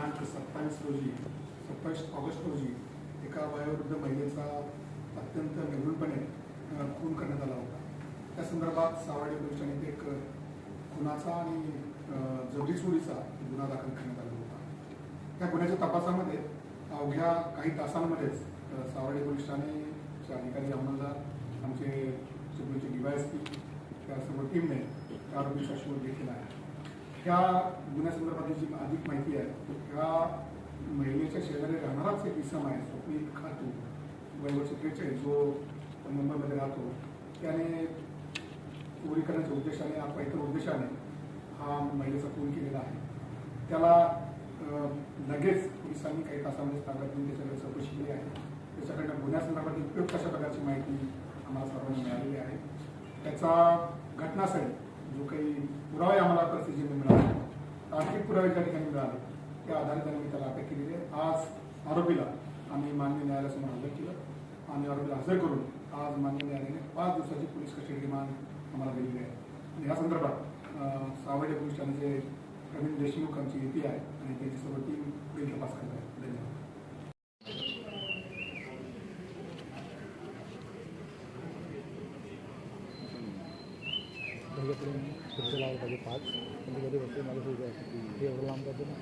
दिनांक सत्तावीस रोजी सत्तावीस ऑगस्ट रोजी एका वयोवृद्ध महिलेचा अत्यंत निर्गुणपणे खून करण्यात आला होता. त्या संदर्भात सावर्डे पोलीस ठाण्यात एक खुनाचा आणि अ, जबरी चोरीचा गुन्हा दाखल करण्यात आला होता. त्या गुन्ह्याच्या तपासामध्ये अवघ्या काही तासांमध्येच अ, सावर्डे पोलीस ठाणेचे अधिकारी अंमलदार आमचे चिपळूणचे डीवायएसपी त्या सर्व टीमने त्या आरोपीचा शोध घेतलेला आहे त्या गुन्ह्यासंदर्भातली जी अधिक माहिती आहे त्या महिलेच्या शेजारी राहणाराच एक इसम आहे स्वप्नील खातू वय त्रेचाळीस जो मुंबईमध्ये राहतो. त्याने चोरी करण्याच्या उद्देशाने अथवा इतर उद्देशाने हा महिलेचा खून केलेला आहे. त्याला लगेच पोलिसांनी काही तासामध्ये ताब्यात घेऊन त्याच्याकडे चौकशी केली आहे. त्याच्याकडनं गुन्ह्यासंदर्भात उपयुक्त अशा प्रकारची माहिती आम्हाला सर्वांना मिळालेली आहे. त्याचा घटनास्थळी जो काही पुरावा आम्हाला परिस्थितीने मिळाला पुरावे ठिकाणी मिळाले. त्या आधारे त्यांनी त्याला अटक केलेली आहे. आज आरोपीला आम्ही मान्य न्यायालयासमोर हजर केलं. आणि आरोपीला हजर करून आज मान्य न्यायालयाने पाच दिवसाची पोलीस कस्टडी रिमांड आम्हाला दिलेली आहे. आणि या संदर्भात अं, सावर्डे पोलीस ठाण्याचे प्रवीण देशमुख आमची युती आहे आणि त्यांच्यासोबत सर्व टीम म्हणजे पुढे पुढचं लावलं पाहिजे पाच पण ते कधी बसते मला सुरू आहे ते एवढं लांब जाते ना